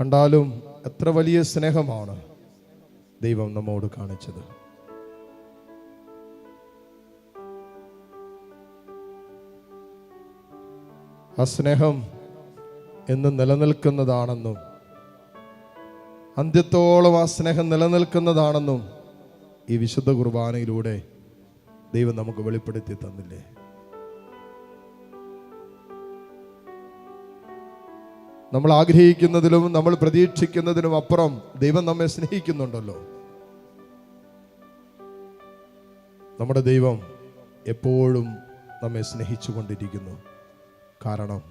കണ്ടാലും എത്ര വലിയ സ്നേഹമാണ് ദൈവം നമ്മോട് കാണിച്ചത്. ആ സ്നേഹം എന്ന് നിലനിൽക്കുന്നതാണെന്നും അന്ത്യത്തോളം ആ സ്നേഹം നിലനിൽക്കുന്നതാണെന്നും ഈ വിശുദ്ധ കുർബാനയിലൂടെ ദൈവം നമുക്ക് വെളിപ്പെടുത്തി തന്നില്ലേ? നമ്മൾ ആഗ്രഹിക്കുന്നതിലും നമ്മൾ പ്രതീക്ഷിക്കുന്നതിലും അപ്പുറം ദൈവം നമ്മെ സ്നേഹിക്കുന്നുണ്ടല്ലോ. നമ്മുടെ ദൈവം എപ്പോഴും നമ്മെ സ്നേഹിച്ചു കൊണ്ടിരിക്കുന്നു. കാരണം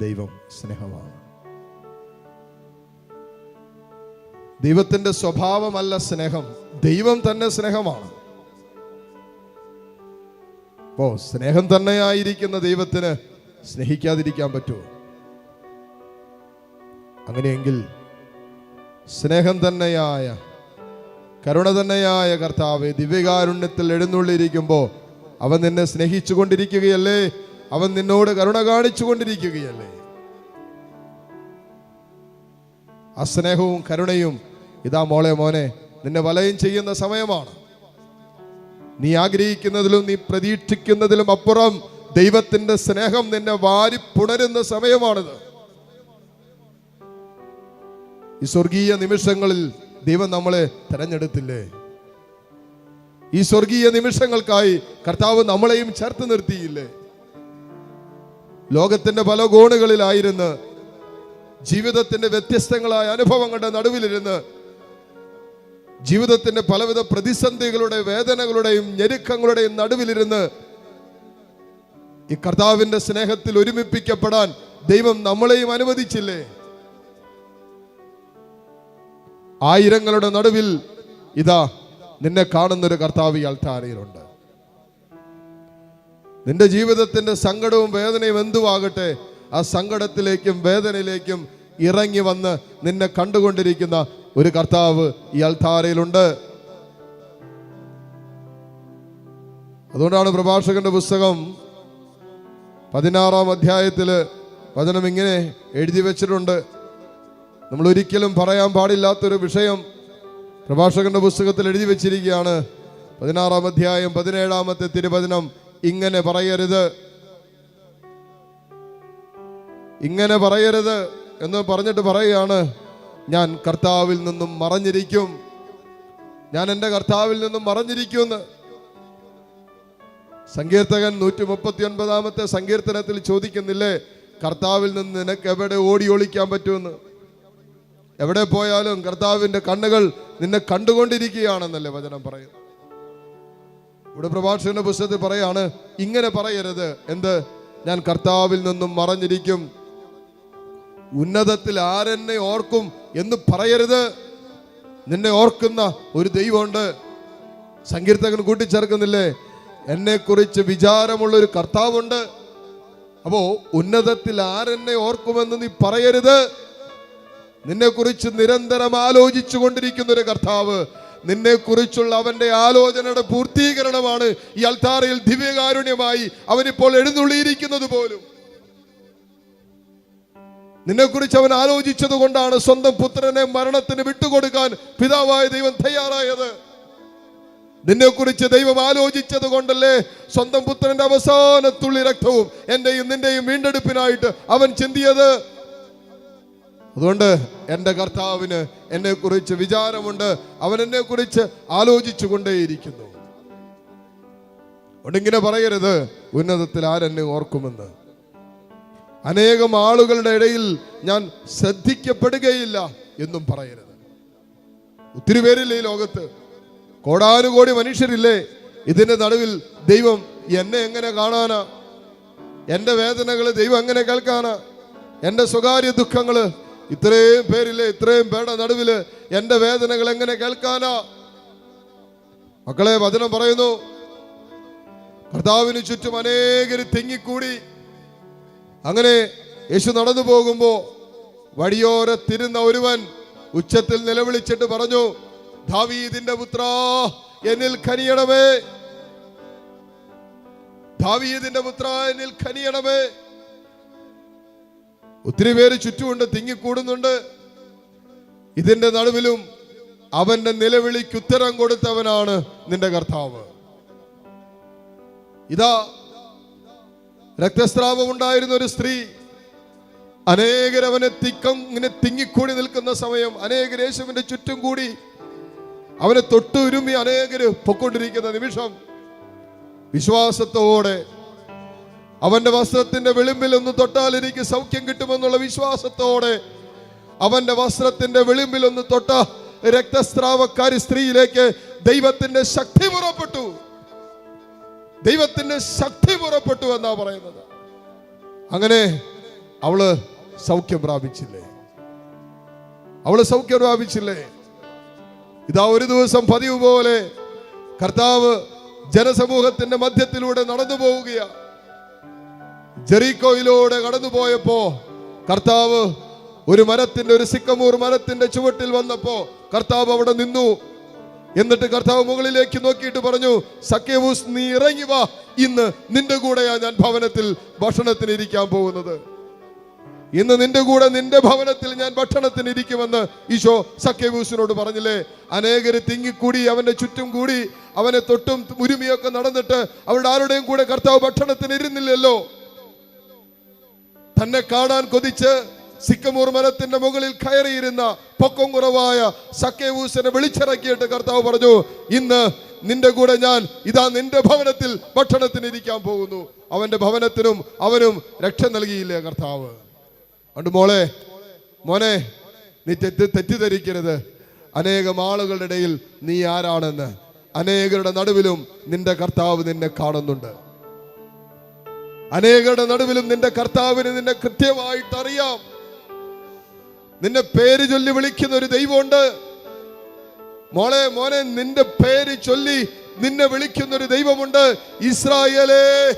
ദൈവം സ്നേഹമാണ്. ദൈവത്തിന്റെ സ്വഭാവമല്ല സ്നേഹം. ദൈവം തന്നെ സ്നേഹമാണ്. അപ്പോ സ്നേഹം തന്നെയായിരിക്കുന്ന ദൈവത്തിന് സ്നേഹിക്കാതിരിക്കാൻ പറ്റുമോ? അങ്ങനെയെങ്കിൽ സ്നേഹം തന്നെയായ കരുണ തന്നെയായ കർത്താവ് ദിവ്യകാരുണ്യത്തിൽ എഴുന്നള്ളിയിരിക്കുമ്പോൾ അവൻ നിന്നെ സ്നേഹിച്ചു കൊണ്ടിരിക്കുകയല്ലേ അവൻ നിന്നോട് കരുണ കാണിച്ചു കൊണ്ടിരിക്കുകയല്ലേ ആ സ്നേഹവും കരുണയും ഇതാ മോളെ മോനെ നിന്നെ വലയം ചെയ്യുന്ന സമയമാണ്. നീ ആഗ്രഹിക്കുന്നതിലും നീ പ്രതീക്ഷിക്കുന്നതിലും അപ്പുറം ദൈവത്തിന്റെ സ്നേഹം നിന്നെ വാരി പുണരുന്ന സമയമാണിത്. ഈ സ്വർഗീയ നിമിഷങ്ങളിൽ ദൈവം നമ്മളെ തെരഞ്ഞെടുത്തില്ലേ? ഈ സ്വർഗീയ നിമിഷങ്ങൾക്കായി കർത്താവ് നമ്മളെയും ചേർത്ത് നിർത്തിയില്ലേ? ലോകത്തിന്റെ പല കോണുകളിലായിരുന്ന് ജീവിതത്തിന്റെ വ്യത്യസ്തങ്ങളായ അനുഭവങ്ങളുടെ നടുവിലിരുന്ന് ജീവിതത്തിന്റെ പലവിധ പ്രതിസന്ധികളുടെ വേദനകളുടെയും ഞെരുക്കങ്ങളുടെയും നടുവിലിരുന്ന് ഈ കർത്താവിന്റെ സ്നേഹത്തിൽ ഒരുമിപ്പിക്കപ്പെടാൻ ദൈവം നമ്മളെയും അനുവദിച്ചില്ലേ? ആയിരങ്ങളുടെ നടുവിൽ ഇതാ നിന്നെ കാണുന്നൊരു കർത്താവ് ഈ അൾത്താരയിലുണ്ട്. നിന്റെ ജീവിതത്തിന്റെ സങ്കടവും വേദനയും എന്തുവാകട്ടെ ആ സങ്കടത്തിലേക്കും വേദനയിലേക്കും ഇറങ്ങി വന്ന് നിന്നെ കണ്ടുകൊണ്ടിരിക്കുന്ന ഒരു കർത്താവ് ഈ അൾത്താരയിലുണ്ട്. അതുകൊണ്ടാണ് പ്രഭാഷകന്റെ പുസ്തകം പതിനാറാം അധ്യായത്തിൽ വചനം ഇങ്ങനെ എഴുതി വെച്ചിട്ടുണ്ട്. നമ്മൾ ഒരിക്കലും പറയാൻ പാടില്ലാത്തൊരു വിഷയം പ്രഭാഷകന്റെ പുസ്തകത്തിൽ എഴുതി വെച്ചിരിക്കുകയാണ്. പതിനാറാം അധ്യായം പതിനേഴാമത്തെ തിരുവചനം ഇങ്ങനെ പറയരുത്. ഇങ്ങനെ പറയരുത് എന്ന് പറഞ്ഞിട്ട് പറയുകയാണ്. ഞാൻ കർത്താവിൽ നിന്നും മറഞ്ഞിരിക്കും. ഞാൻ എന്റെ കർത്താവിൽ നിന്നും മറഞ്ഞിരിക്കുമെന്ന്. സങ്കീർത്തകൻ നൂറ്റി മുപ്പത്തി ഒൻപതാമത്തെ സങ്കീർത്തനത്തിൽ ചോദിക്കുന്നില്ലേ കർത്താവിൽ നിന്ന് നിനക്ക് എവിടെ ഓടി ഒളിക്കാൻ പറ്റുമെന്ന്? എവിടെ പോയാലും കർത്താവിന്റെ കണ്ണുകൾ നിന്നെ കണ്ടുകൊണ്ടിരിക്കുകയാണെന്നല്ലേ വചനം പറയുന്നത്. ഇവിടെ പ്രഭാഷകന്റെ പുസ്തകത്തിൽ പറയാണ് ഇങ്ങനെ പറയരുത്. എന്ത്? ഞാൻ കർത്താവിൽ നിന്നും മറഞ്ഞിരിക്കും. ഉന്നതത്തിൽ ആരെന്നെ ഓർക്കും എന്ന് പറയരുത്. നിന്നെ ഓർക്കുന്ന ഒരു ദൈവമുണ്ട്. സങ്കീർത്തകൻ കൂട്ടിച്ചേർക്കുന്നില്ലേ? എന്നെ കുറിച്ച് വിചാരമുള്ള ഒരു കർത്താവുണ്ട്. അപ്പോ ഉന്നതത്തിൽ ആരെന്നെ ഓർക്കുമെന്ന് നീ പറയരുത്. നിന്നെ കുറിച്ച് നിരന്തരം ആലോചിച്ചു കൊണ്ടിരിക്കുന്ന ഒരു കർത്താവ് നിന്നെക്കുറിച്ചുള്ള അവന്റെ ആലോചനയുടെ പൂർത്തീകരണമാണ് ഈ അൽത്താറയിൽ ദിവ്യകാരുണ്യമായി അവനിപ്പോൾ എഴുന്നള്ളിയിരിക്കുന്നത് പോലും. നിന്നെക്കുറിച്ച് അവൻ ആലോചിച്ചത് കൊണ്ടാണ് സ്വന്തം പുത്രനെ മരണത്തിന് വിട്ടുകൊടുക്കാൻ പിതാവായ ദൈവം തയ്യാറായത്. നിന്നെക്കുറിച്ച് ദൈവം ആലോചിച്ചത് കൊണ്ടല്ലേ സ്വന്തം പുത്രന്റെ അവസാന തുള്ളി രക്തവും എന്റെയും നിന്റെയും വീണ്ടെടുപ്പിനായിട്ട് അവൻ ചിന്തിയത്? അതുകൊണ്ട് എന്റെ കർത്താവിന് എന്നെക്കുറിച്ച് വിചാരമുണ്ട്. അവൻ എന്നെ കുറിച്ച് ആലോചിച്ചു കൊണ്ടേയിരിക്കുന്നു അതുകൊണ്ടിങ്ങനെ പറയരുത് ഉന്നതത്തിൽ ആരെന്നെ ഓർക്കുമെന്ന്. അനേകം ആളുകളുടെ ഇടയിൽ ഞാൻ ശ്രദ്ധിക്കപ്പെടുകയില്ല എന്നും പറയരുത്. ഒത്തിരി പേരില്ലേ ഈ ലോകത്ത്? കോടാനുകോടി മനുഷ്യരില്ലേ? ഇതിന്റെ നടുവിൽ ദൈവം എന്നെ എങ്ങനെ കാണാനാ? എന്റെ വേദനകൾ ദൈവം എങ്ങനെ കേൾക്കാനാ? എന്റെ സ്വകാര്യ ദുഃഖങ്ങൾ ഇത്രയും പേരിൽ ഇത്രയും പേരുടെ നടുവിൽ എന്റെ വേദനകൾ എങ്ങനെ കേൾക്കാനോ? മക്കളെ വചനം പറയുന്നു കർത്താവിന് ചുറ്റും അനേകര് തിങ്ങിക്കൂടി. അങ്ങനെ യേശു നടന്നു പോകുമ്പോ വഴിയോരത്തിരുന്ന ഒരുവൻ ഉച്ചത്തിൽ നിലവിളിച്ചിട്ട് പറഞ്ഞു ദാവീദിന്റെ പുത്ര എന്നിൽ ഖനിയണമേ ദാവീദിന്റെ പുത്ര എന്നിൽ കനിയണമേ. ഒത്തിരി പേര് ചുറ്റുമുണ്ട് തിങ്ങിക്കൂടുന്നുണ്ട്. ഇതിന്റെ നടുവിലും അവന്റെ നിലവിളിക്ക് ഉത്തരം കൊടുത്തവനാണ് നിന്റെ കർത്താവ്. ഇതാ രക്തസ്രാവം ഉണ്ടായിരുന്ന ഒരു സ്ത്രീ. അനേകരവനെ തിക്കം ഇങ്ങനെ തിങ്ങിക്കൂടി നിൽക്കുന്ന സമയം അനേകർ യേശുവിന്റെ ചുറ്റും കൂടി അവനെ തൊട്ടുരുമി അനേകര് പൊക്കൊണ്ടിരിക്കുന്ന നിമിഷം വിശ്വാസത്തോടെ അവന്റെ വസ്ത്രത്തിന്റെ വിളിമ്പിൽ ഒന്ന് തൊട്ടാൽ എനിക്ക് സൗഖ്യം കിട്ടുമെന്നുള്ള വിശ്വാസത്തോടെ അവന്റെ വസ്ത്രത്തിന്റെ വിളിമ്പിൽ ഒന്ന് തൊട്ട രക്തസ്രാവക്കാരി സ്ത്രീയിലേക്ക് ദൈവത്തിന്റെ ശക്തി പുറപ്പെട്ടു. ദൈവത്തിന്റെ ശക്തി പുറപ്പെട്ടു എന്നാ പറയുന്നത്. അങ്ങനെ അവൾ സൗഖ്യം പ്രാപിച്ചില്ലേ? അവൾ സൗഖ്യം പ്രാപിച്ചില്ലേ? ഇതാ ഒരു ദിവസം പതിവ് പോലെ കർത്താവ് ജനസമൂഹത്തിന്റെ മധ്യത്തിലൂടെ നടന്നു പോവുകയാ ജെറീക്കോയിലൂടെ കടന്നുപോയപ്പോ കർത്താവ് ഒരു മരത്തിന്റെ ഒരു സിക്കമൂർ മരത്തിന്റെ ചുവട്ടിൽ വന്നപ്പോ കർത്താവ് അവിടെ നിന്നു. എന്നിട്ട് കർത്താവ് മുകളിലേക്ക് നോക്കിയിട്ട് പറഞ്ഞു സഖ്യവൂസ് നീ ഇറങ്ങി വാ. ഇന്ന് നിന്റെ കൂടെയാ ഞാൻ ഭവനത്തിൽ ഭക്ഷണത്തിന് ഇരിക്കാൻ പോകുന്നത്. ഇന്ന് നിന്റെ കൂടെ നിന്റെ ഭവനത്തിൽ ഞാൻ ഭക്ഷണത്തിന് ഇരിക്കുമെന്ന് ഈശോ സഖ്യവൂസിനോട് പറഞ്ഞില്ലേ? അനേകര് തിങ്ങിക്കൂടി അവന്റെ ചുറ്റും കൂടി അവനെ തൊട്ടും ഉരുമിയൊക്കെ നടന്നിട്ട് അവരുടെ ആരുടെയും കൂടെ കർത്താവ് ഭക്ഷണത്തിന് ഇരുന്നില്ലല്ലോ. കാണാൻ കൊതിച്ച് സിക്കമൂർ മരത്തിന്റെ മുകളിൽ കയറിയിരുന്ന പൊക്കം കുറവായ സക്കേവൂസിനെ വിളിച്ചിറക്കിയിട്ട് കർത്താവ് പറഞ്ഞു ഇന്ന് നിന്റെ കൂടെ ഞാൻ ഇതാ നിന്റെ ഭവനത്തിൽ ഭക്ഷണത്തിന് ഇരിക്കാൻ പോകുന്നു. അവന്റെ ഭവനത്തിനും അവനും രക്ഷ നൽകിയില്ലേ കർത്താവ്? അണ്ട് മോളെ മോനെ നീ തെറ്റ് തെറ്റിദ്ധരിക്കരുത്. അനേകം ആളുകളുടെ ഇടയിൽ നീ ആരാണെന്ന് അനേകരുടെ നടുവിലും നിന്റെ കർത്താവ് നിന്നെ കാണുന്നുണ്ട്. അനേകരുടെ നടുവിലും നിന്റെ കർത്താവിന് നിന്നെ കൃത്യമായിട്ട് അറിയാം. നിന്നെ പേര് ചൊല്ലി വിളിക്കുന്ന ഒരു ദൈവമുണ്ട്. മോളെ മോനെ നിന്റെ പേര് ചൊല്ലി നിന്നെ വിളിക്കുന്ന ഒരു ദൈവമുണ്ട്. ഇസ്രായേലേ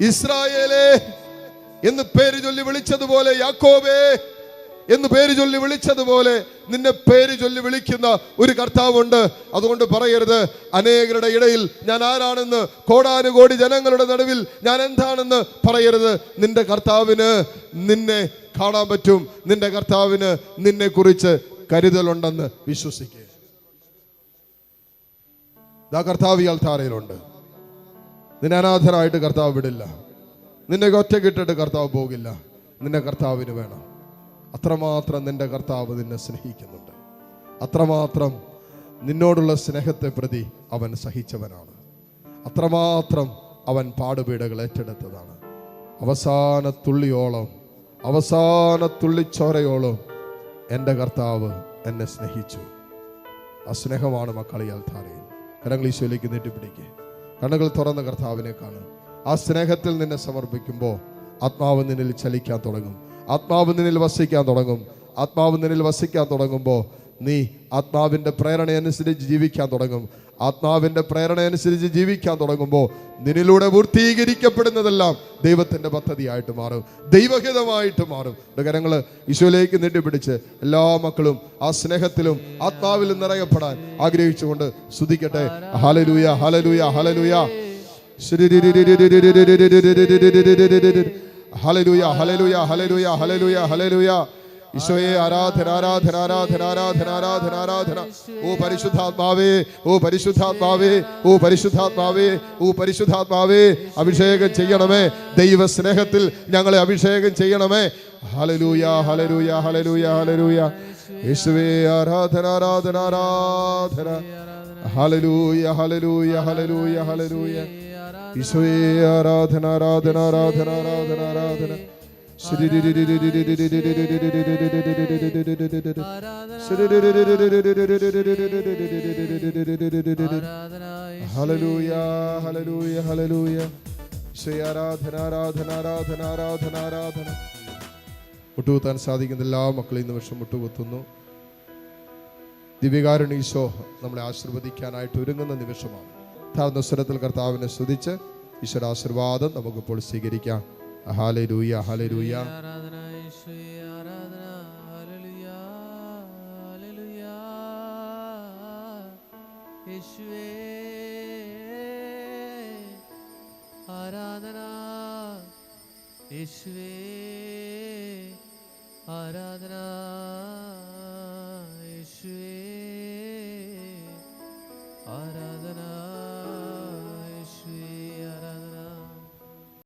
ഇസ്രായേലേ എന്ന് പേര് ചൊല്ലി വിളിച്ചതുപോലെ യാക്കോബേ എന്ന് പേര് ചൊല്ലി വിളിച്ചതുപോലെ നിന്നെ പേര് ചൊല്ലി വിളിക്കുന്ന ഒരു കർത്താവുണ്ട്. അതുകൊണ്ട് പറയരുത് അനേകരുടെ ഇടയിൽ ഞാൻ ആരാണെന്ന് കോടാനുകോടി ജനങ്ങളുടെ നടുവിൽ ഞാൻ എന്താണെന്ന് പറയരുത്. നിന്റെ കർത്താവിന് നിന്നെ കാണാൻ പറ്റും. നിന്റെ കർത്താവിന് നിന്നെ കുറിച്ച് കരുതലുണ്ടെന്ന് വിശ്വസിക്കുക അൽത്താരയിലുണ്ട്. നിന്നെ അനാഥരായിട്ട് കർത്താവ് വിടില്ല. നിന്നെ ഒറ്റക്കിട്ടിട്ട് കർത്താവ് പോകില്ല. നിന്നെ കർത്താവിന് വേണം. അത്രമാത്രം നിന്റെ കർത്താവ് നിന്നെ സ്നേഹിക്കുന്നുണ്ട്. അത്രമാത്രം നിന്നോടുള്ള സ്നേഹത്തെ പ്രതി അവൻ സഹിച്ചവനാണ്. അത്രമാത്രം അവൻ പാടുപീടകൾ ഏറ്റെടുത്തതാണ്. അവസാന തുള്ളിയോളം അവസാന തുള്ളിച്ചോരയോളം എന്റെ കർത്താവ് എന്നെ സ്നേഹിച്ചു. ആ സ്നേഹമാണ് മക്കളി ധാരയിൽ. കരങ്ങൾ ഈശോയിലേക്ക് നീട്ടിപ്പിടിക്കുക കണ്ണുകൾ തുറന്ന കർത്താവിനെ കാണും. ആ സ്നേഹത്തിൽ നിന്നെ സമർപ്പിക്കുമ്പോൾ ആത്മാവ് നിന്നിൽ ചലിക്കാൻ തുടങ്ങും. ആത്മാവ് നിന്നിൽ വസിക്കാൻ തുടങ്ങും ആത്മാവ് നിന്നിൽ വസിക്കാൻ തുടങ്ങുമ്പോൾ നീ ആത്മാവിന്റെ പ്രേരണയനുസരിച്ച് ജീവിക്കാൻ തുടങ്ങും ആത്മാവിന്റെ പ്രേരണയനുസരിച്ച് ജീവിക്കാൻ തുടങ്ങുമ്പോൾ നിന്നിലൂടെ പൂർത്തീകരിക്കപ്പെടുന്നതെല്ലാം ദൈവത്തിന്റെ പദ്ധതിയായിട്ട് മാറും ദൈവഹിതമായിട്ട് മാറും കരങ്ങൾ ഈശോയിലേക്ക് നീട്ടിപ്പിടിച്ച് എല്ലാ മക്കളും ആ സ്നേഹത്തിലും ആത്മാവിലും നിറയപ്പെടാൻ ആഗ്രഹിച്ചുകൊണ്ട് സ്തുതിക്കട്ടെ ഹലലൂയ ഹലലൂയ ഹലലൂയ ഹലലൂയ ഹലലൂയ ഹലലൂയ ഹലലൂയ ഹലലൂയ ഈശോയെ ആരാധന ആരാധന ആരാധന ആരാധന ആരാധന ആരാധന. ഓ പരിശുദ്ധാത്മാവേ ഓ പരിശുദ്ധാത്മാവേ ഓ പരിശുദ്ധാത്മാവേ ഓ പരിശുദ്ധാത്മാവേ അഭിഷേകം ചെയ്യണമേ. ദൈവ സ്നേഹത്തിൽ ഞങ്ങളെ അഭിഷേകം ചെയ്യണമേ. ഹലലൂയ ഹലലൂയ ഹലലൂയ ഹലലൂയ യേശുവേ ആരാധന ആരാധന ആരാധന. ഹലലൂയ ഹലലൂയ ഹലലൂയ ഹലലൂയ ഈശോയെ ആരാധന ആരാധന ആരാധന ആരാധന ആരാധന ഹലലൂയ ഹലലൂയ ഹലലൂയ ആരാധന ആരാധന ആരാധന ആരാധന ആരാധന മുട്ടുകുത്താൻ സാധിക്കുന്ന എല്ലാ മക്കളെയും നിമിഷം മുട്ടുകുത്തുന്നു ദിവ്യകാരുണീശോ നമ്മളെ ആശീർവദിക്കാനായിട്ട് ഒരുങ്ങുന്ന നിമിഷമാണ് താഴ്ന്ന സ്വരത്തിൽ കർത്താവിനെ സ്തുതിച്ച് ഈശ്വര ആശീർവാദം നമുക്കിപ്പോൾ സ്വീകരിക്കാം. അഹാലെ രൂയ അഹാലെ രൂയ ആരാധന യേശുവേ ആരാധന യേശുവേ.